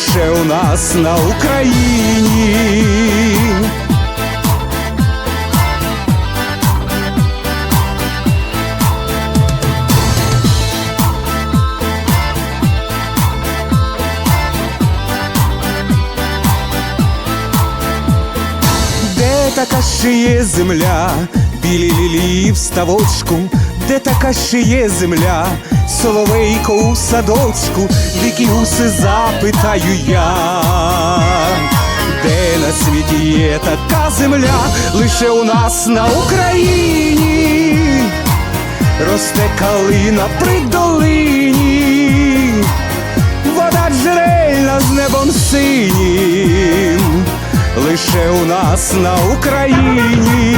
лише у нас на Україні. Де така ще є земля, білі лілії в ставочку, Де така ще є земля, соловейко у садочку, дикі гуси запитаю я, де на світі є така земля, лише у нас на Україні, росте калина при долині, вода джерельна з небом синім, лише у нас на Україні.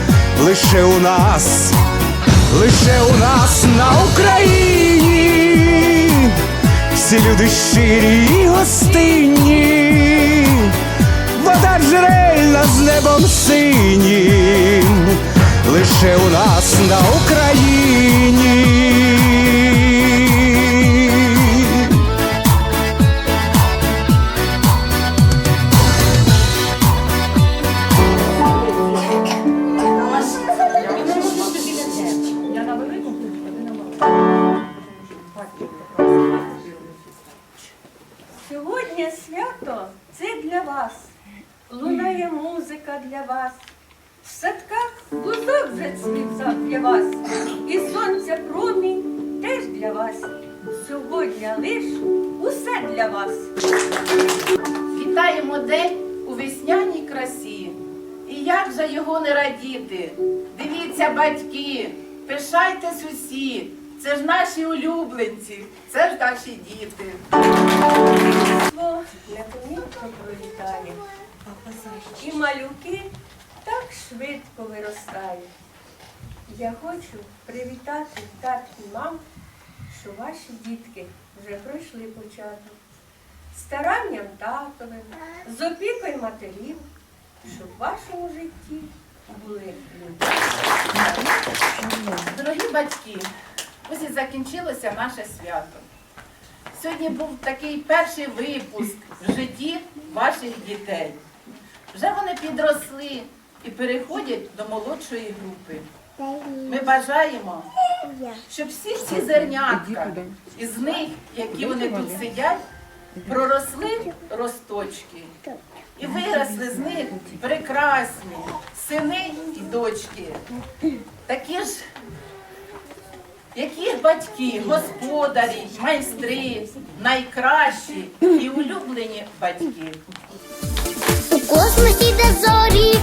лише у нас, лише у нас на Україні, всі люди щирі і гостинні, вода джерельна з небом синім, лише у нас на Україні. Вас. Лунає музика для вас. В садках бузок зацвівся для вас. І сонця промінь теж для вас. Сьогодні лиш усе для вас. Вітаємо день у весняній красі. І як же його не радіти? Дивіться, батьки, пишайтесь усі. Це ж наші улюбленці, це ж наші діти. Непомітно пролітає. І малюки так швидко виростають. Я хочу привітати тат і мам, що ваші дітки вже пройшли початок. Старанням татовим, з опікою матерів, щоб в вашому житті були люди. Дорогі батьки, ось і закінчилося наше свято. Сьогодні був такий перший випуск в житті ваших дітей. Вже вони підросли і переходять до молодшої групи. Ми бажаємо, щоб всі ці зернятка із них, які вони тут сидять, проросли росточки і виросли з них прекрасні сини і дочки. Такі ж, які батьки, господарі, майстри, найкращі і улюблені батьки. У космосі де зорі